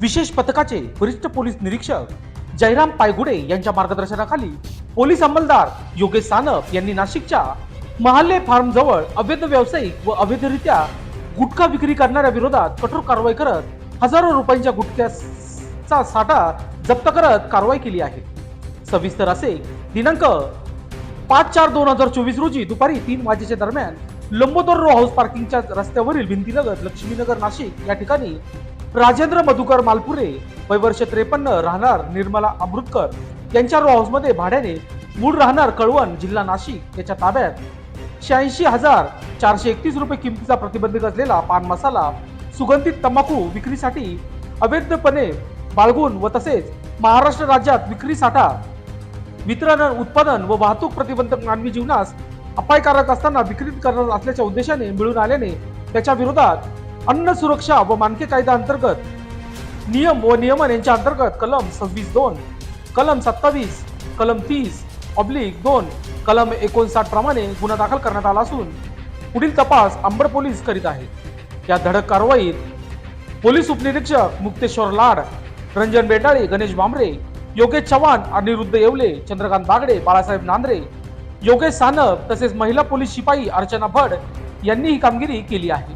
विशेष पथकाचे वरिष्ठ पोलीस निरीक्षक जयराम पायगुडे यांच्या मार्गदर्शनाखाली पोलीस अंमलदार योगेश सानप यांनी नाशिकच्या महाल्ले फार्म जवळ अवैध व्यावसायिक व अवैधरित्या गुटखा विक्री करणाऱ्या विरोधात कठोर कारवाई करत हजारो रुपयांच्या गुटख्याचा साठा जप्त करत कारवाई केली आहे. सविस्तर असे दिनांक पाच चार दोन हजार चोवीस रोजी दुपारी तीन वाजेच्या दरम्यान लंबोदर रो हाऊस पार्किंगच्या रस्त्यावरील भिंतीनगर लक्ष्मीनगर नाशिक या ठिकाणी राजेंद्र मधुकर मालपुरे वय वर्ष त्रेपन्न राहणार निर्मला अमृतकर यांच्या रो हाऊसमध्ये भाड्याने मूळ राहणार कळवण जिल्हा नाशिक याच्या ताब्यात. शहाऐंशी हजार चारशे एकतीस रुपये किमतीचा प्रतिबंधित असलेला पान मसाला सुगंधित तंबाखू विक्रीसाठी अवैधपणे बाळगून व तसेच महाराष्ट्र राज्यात विक्री साठा वितरण उत्पादन व वाहतूक प्रतिबंधक मानवी जीवनास अपायकारक असताना विक्री करणार असल्याच्या उद्देशाने मिळून आल्याने त्याच्या विरोधात अन्न सुरक्षा व मानके कायदा अंतर्गत नियम व नियमन यांच्या अंतर्गत कलम सव्वीस दोन कलम सत्तावीस कलम तीस ऑब्लिक दोन कलम एकोणसाठ प्रमाणे गुन्हा दाखल करण्यात आला असून पुढील तपास अंबड पोलीस करीत आहेत या धडक कारवाईत पोलीस उपनिरीक्षक मुक्तेश्वर लाड रंजन बेटाळे गणेश भांबरे योगेश चव्हाण अनिरुद्ध येवले चंद्रकांत बागडे बाळासाहेब नांद्रे योगेश सानप तसेच महिला पोलीस शिपाई अर्चना भड यांनी ही कामगिरी केली आहे.